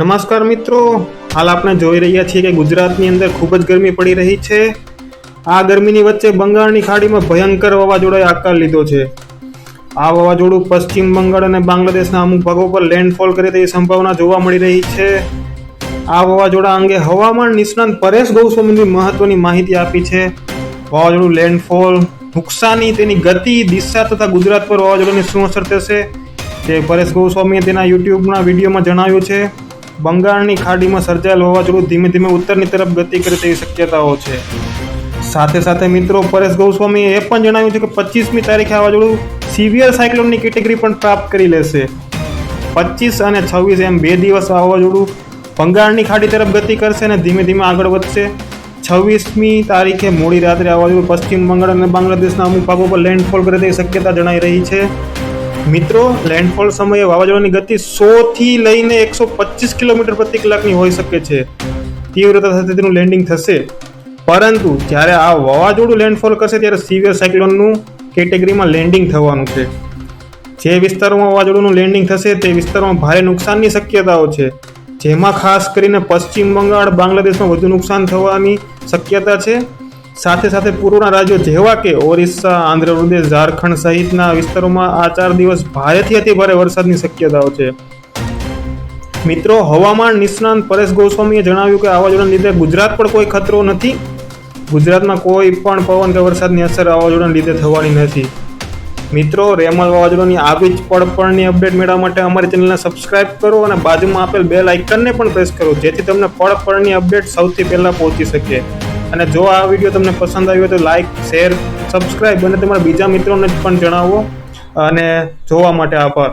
નમસ્કાર મિત્રો, હાલ આપણે જોઈ રહ્યા છીએ કે ગુજરાતની અંદર ખૂબ જ ગરમી પડી રહી છે. આ ગરમીની વચ્ચે બંગાળની ખાડીમાં ભયંકર વાવાઝોડાએ આકાર લીધો છે. આ વાવાઝોડું પશ્ચિમ બંગાળ અને બાંગ્લાદેશના અમુક ભાગો પર લેન્ડફોલ કરે તેવી સંભાવના જોવા મળી રહી છે. આ વાવાઝોડા અંગે હવામાન નિષ્ણાંત પરેશ ગૌસ્વામીની મહત્વની માહિતી આપી છે. વાવાઝોડું લેન્ડફોલ નુકસાની તેની ગતિ, દિશા તથા ગુજરાત પર વાવાઝોડાની શું અસર થશે તે પરેશ ગૌસ્વામીએ તેના યુટ્યુબના વિડીયોમાં જણાવ્યું છે. બંગાળની ખાડીમાં સર્જાયેલ વાવાઝોડું ધીમે ધીમે ઉત્તરની તરફ ગતિ કરે તેવી શક્યતાઓ છે. સાથે સાથે મિત્રો, પરેશ ગોસ્વામીએ એ પણ જણાવ્યું છે કે પચીસમી તારીખે વાવાઝોડું સિવિયર સાયક્લોનની કેટેગરી પણ પ્રાપ્ત કરી લેશે. પચીસ અને છવ્વીસ એમ બે દિવસ વાવાઝોડું બંગાળની ખાડી તરફ ગતિ કરશે અને ધીમે ધીમે આગળ વધશે. છવ્વીસમી તારીખે મોડી રાત્રે વાવાઝોડું પશ્ચિમ બંગાળ અને બાંગ્લાદેશના અમુક ભાગો પર લેન્ડફોલ કરે તેવી શક્યતા જણાઈ રહી છે. મિત્રો લેન્ડફોલ સમયે વાવાઝોડાની ગતિ સો થી લઈને એકસો પચીસ કિલોમીટર પ્રતિ કલાકની હોઈ શકે છે. તીવ્રતા સાથે તેનું લેન્ડિંગ થશે. પરંતુ જ્યારે આ વાવાઝોડું લેન્ડફોલ કરશે, ત્યારે સિવિયર સાયક્લોનનું કેટેગરીમાં લેન્ડિંગ થવાનું છે. જે વિસ્તારોમાં વાવાઝોડુંનું લેન્ડિંગ થશે, તે વિસ્તારોમાં ભારે નુકસાનની શક્યતાઓ છે. જેમાં ખાસ કરીને પશ્ચિમ બંગાળ, બાંગ્લાદેશમાં વધુ નુકસાન થવાની શક્યતા છે. સાથે સાથે પૂર્વના રાજ્યો જેવા કે ઓરિસ્સા આંધ્રપ્રદેશ ઝારખંડ સહિતના વિસ્તારોમાં આ ચાર દિવસ ભારેથી અતિ ભારે વરસાદની શક્યતાઓ છે. મિત્રો, હવામાન નિષ્ણાંત પરેશ ગોસ્વામીએ જણાવ્યું કે વાવાઝોડાને લીધે ગુજરાત પર કોઈ ખતરો નથી. ગુજરાતમાં કોઈ પણ પવન કે વરસાદની અસર વાવાઝોડાને લીધે થવાની નથી. મિત્રો, રેમલ વાવાઝોડાની આવી જ પડપણની અપડેટ મેળવવા માટે અમારી ચેનલને સબસ્ક્રાઇબ કરો અને બાજુમાં આપેલ બેલ આઇકનને પણ પ્રેસ કરો, જેથી તમને પડપણની અપડેટ સૌથી પહેલાં પહોંચી શકે. અને જો આ વીડિયો તમને પસંદ આવ્યો તો લાઇક શેર સબસ્ક્રાઈબ અને તમારા બીજા મિત્રોને પણ જણાવો અને જોવા માટે આભાર.